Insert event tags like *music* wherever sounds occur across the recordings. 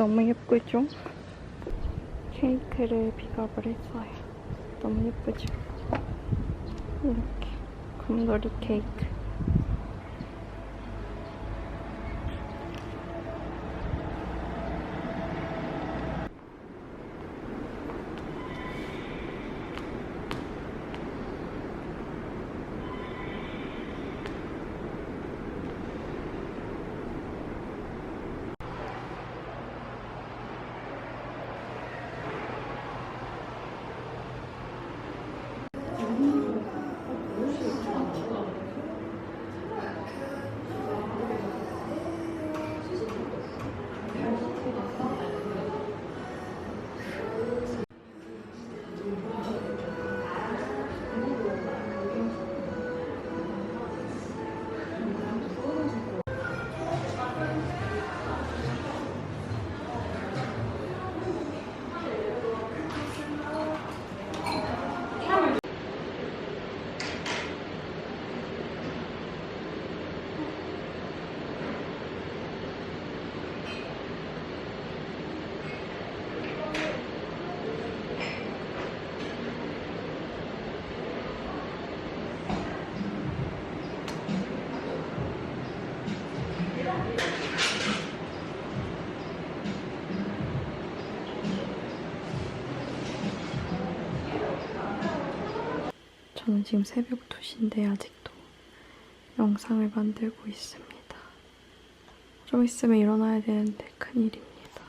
너무 예쁘죠? 케이크를 비갑을 했어요. 너무 예쁘죠? 이렇게 곰돌이 케이크. 저는 지금 새벽 2시인데 아직도 영상을 만들고 있습니다. 좀 있으면 일어나야 되는데 큰일입니다.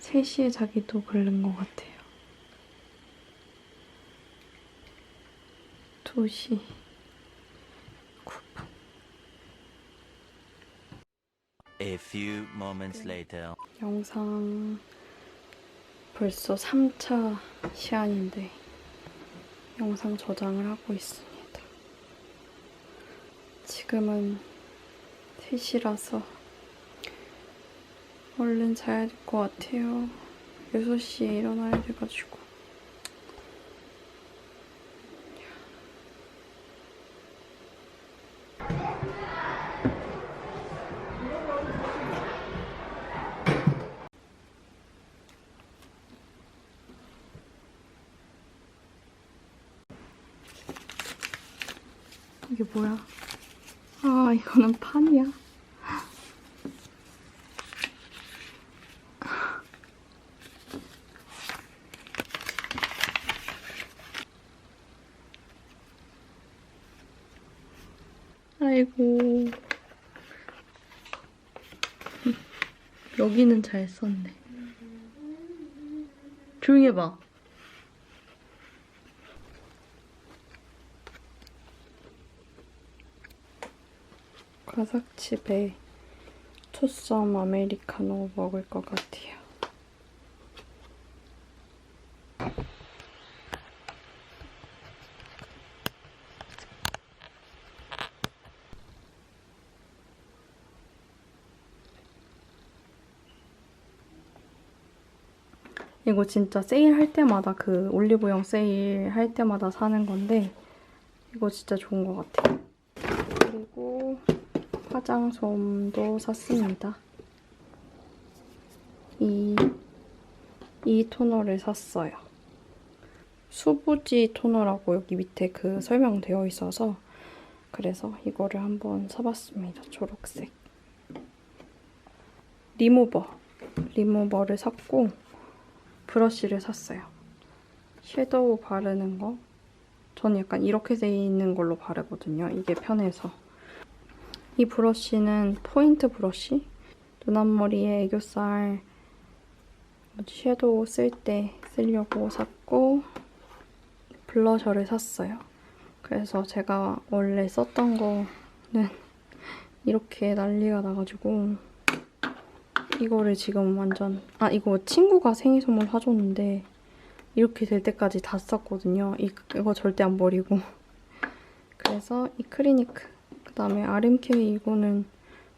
3시에 자기도 그른 것 같아요. 2시 9분. A few moments later. 영상 벌써 3차 시간인데 영상 저장을 하고 있습니다. 지금은 3시라서 얼른 자야 될 것 같아요. 6시에 일어나야 돼가지고. 이게 뭐야? 아, 이거는 판이야. 아이고. 여기는 잘 썼네. 조용히 해봐. 과삭칩에 투썸 아메리카노 먹을 것 같아요. 이거 진짜 세일할 때마다 그 올리브영 세일 할 때마다 사는 건데 이거 진짜 좋은 것 같아요. 화장솜도 샀습니다. 이, 이 토너를 샀어요. 수부지 토너라고 여기 밑에 그 설명되어 있어서 그래서 이거를 한번 사봤습니다. 초록색. 리무버. 리무버를 샀고 브러쉬를 샀어요. 섀도우 바르는 거. 저는 약간 이렇게 돼 있는 걸로 바르거든요. 이게 편해서. 이 브러쉬는 포인트 브러쉬. 눈 앞머리에 애교살 섀도우 쓸 때 쓰려고 샀고 블러셔를 샀어요. 그래서 제가 원래 썼던 거는 *laughs* 이렇게 난리가 나가지고 이거를 지금 완전 아 이거 친구가 생일 선물 사줬는데 이렇게 될 때까지 다 썼거든요. 이, 이거 절대 안 버리고 *laughs* 그래서 이 크리니크 그 다음에 RMK 이거는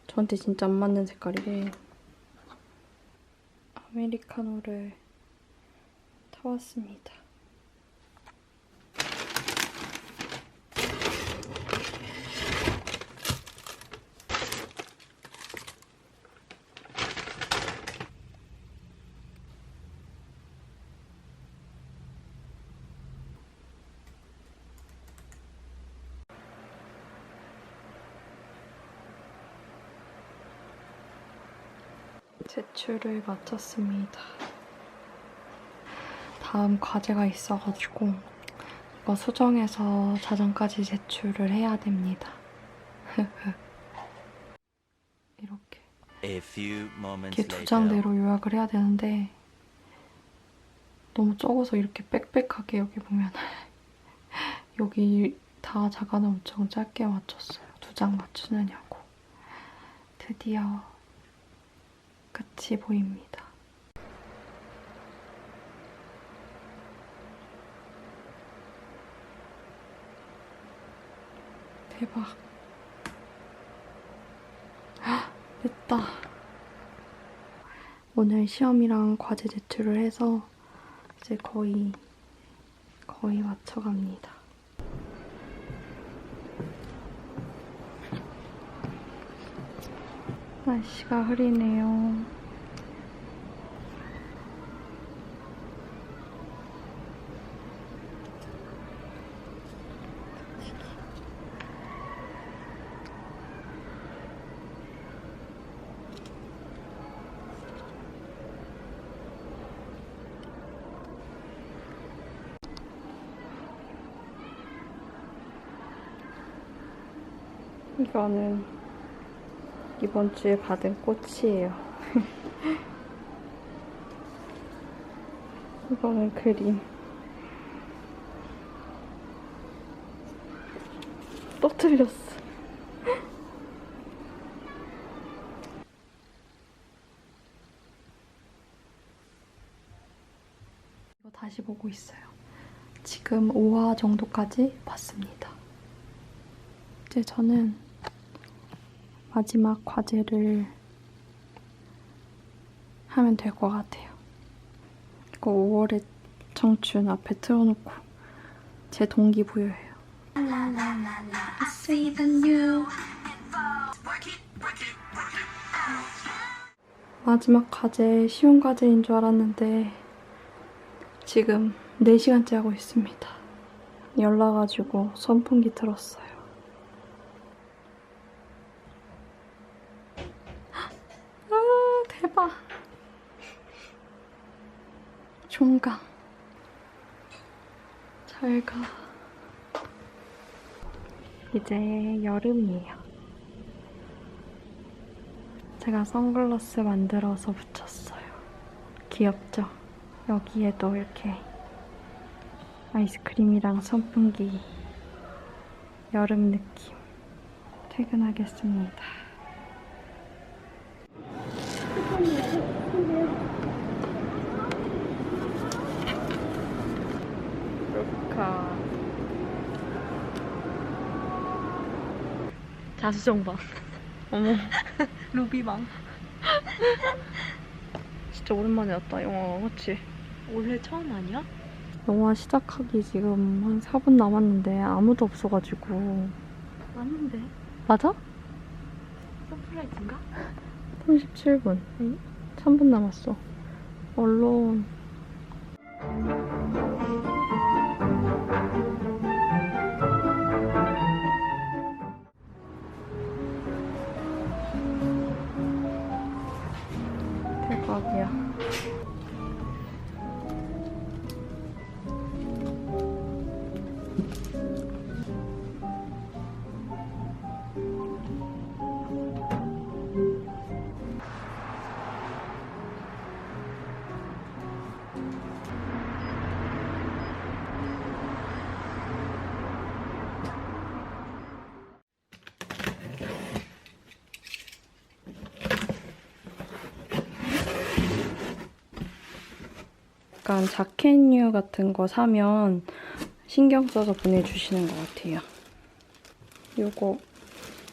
저한테 진짜 안 맞는 색깔이래 아메리카노를 타왔습니다. 제출을 마쳤습니다. 다음 과제가 있어가지고 이거 수정해서 자정까지 제출을 해야 됩니다. *laughs* 이렇게 이렇게 두. 장대로 요약을 해야 되는데 너무 적어서 이렇게 빽빽하게 여기 보면 *laughs* 여기 다 자간을 엄청 짧게 맞췄어요. 두 장 맞추느냐고. 드디어 끝이 보입니다. 대박. 헉, 됐다. 오늘 시험이랑 과제 제출을 해서 이제 거의 거의 맞춰갑니다. 날씨가 흐리네요. 이거는 이번 주에 받은 꽃이에요. *laughs* 이거는 그림. 또 틀렸어. *laughs* 이거 다시 보고 있어요. 지금 5화 정도까지 봤습니다. 이제 저는 마지막 과제를 하면 될 것 같아요. 이거 5월의 청춘 앞에 틀어놓고 제 동기부여해요. 마지막 과제 쉬운 과제인 줄 알았는데 지금 4시간째 하고 있습니다. 연락 와가지고 선풍기 틀었어요. 종강. 잘 가. 이제 여름이에요. 제가 선글라스 만들어서 붙였어요. 귀엽죠? 여기에도 이렇게 아이스크림이랑 선풍기 여름 느낌 퇴근하겠습니다. 루카 자수정방 어머 *laughs* 루비방 *laughs* 진짜 오랜만에 왔다 영화 그치? 올해 처음 아니야? 영화 시작하기 지금 한 4분 남았는데 아무도 없어가지고 맞는데 맞아? 서프라이즈인가? 37분 응? 3분 남았어 언론 약간 자켓류 같은 거 사면 신경 써서 보내주시는 것 같아요. 요거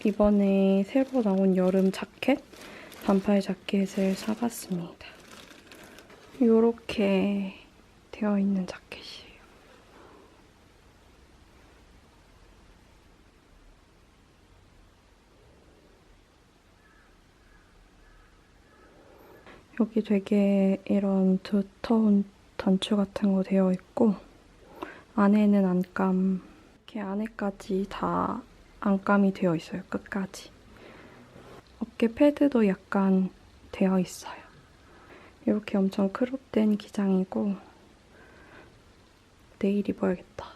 이번에 새로 나온 여름 자켓, 반팔 자켓을 사봤습니다. 요렇게 되어 있는 자켓이에요. 여기 되게 이런 두터운 단추 같은 거 되어 있고 안에는 안감 이렇게 안에까지 다 안감이 되어 있어요 끝까지 어깨 패드도 약간 되어 있어요 이렇게 엄청 크롭된 기장이고 내일 입어야겠다.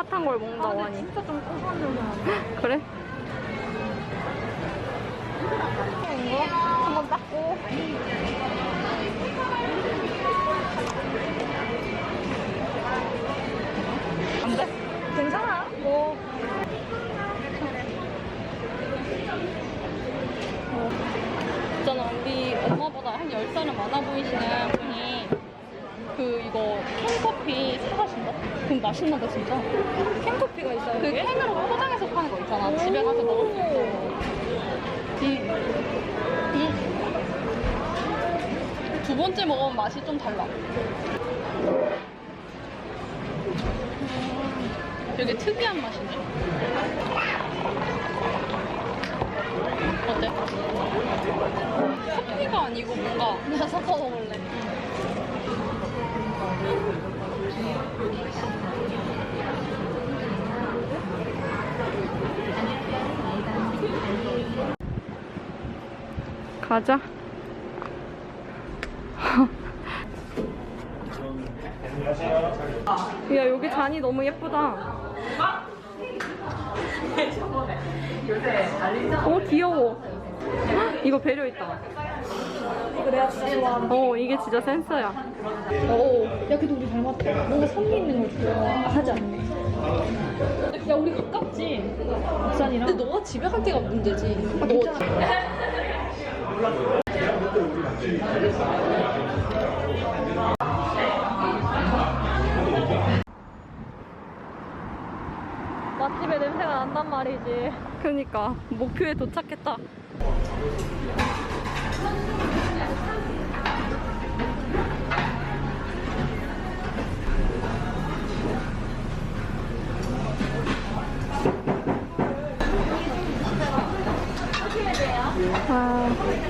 핫한 걸 먹는다 와니. 진짜 좀 고소한 *laughs* 그래? 한번 닦고. 안 돼? 괜찮아. 뭐. 있잖아 우리 엄마보다 한 10살은 많아 보이시는 분이 그 이거 캔커피 사가신다? 그럼 맛있나봐 진짜 캔커피가 있어요 그 캔으로 포장해서 파는 거 있잖아 집에 가서 먹을 수 있고 이, 이. 두 번째 먹으면 맛이 좀 달라 음, 되게 특이한 맛이네 어때? 커피가 아니고 뭔가 내가 섞어 먹을래. 가자. 야 여기 잔이 너무 예쁘다. 어 귀여워. 이거 배려 있다. 이거 내가 진짜 좋아하는. 어 이게 진짜 센서야. 오. 야, 그래도 우리 잘 맞다. 뭔가 선미 있는 걸 좋아하지 않네. 야, 우리 가깝지? 부산이랑. 근데 너가 집에 갈 때가 문제지. 너 맛집의 냄새가 난단 말이지. 그니까 목표에 도착했다. 아.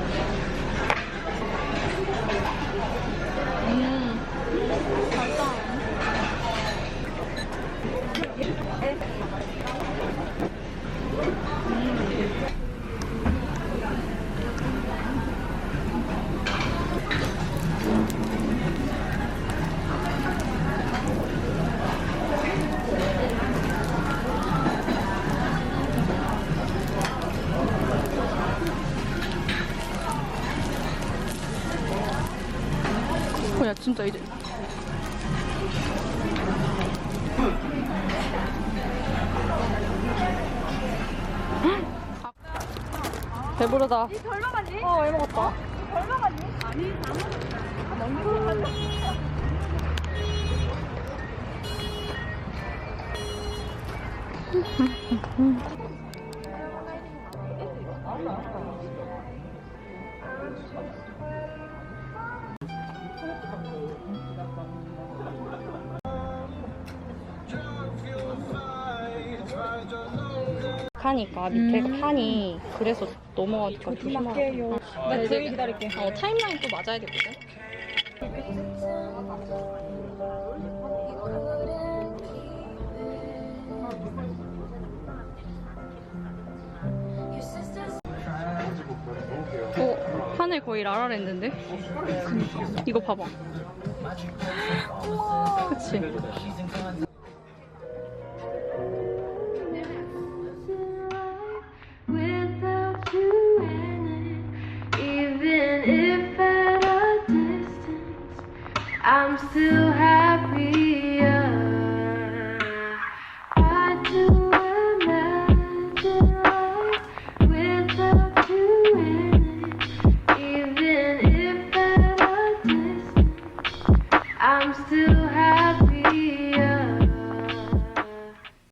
진짜 이제. 배부르다. 이 별명하니? 어, 왜 먹었다? 타니 *laughs* 약하니까 밑에 가 판이 그래서 넘어가니까 조심하라고 나 뒤에 기다릴게. 어, 타임라인 또 맞아야 되거든? 어, 판을 거의 라라랜드인데? 이거 봐봐. 그치?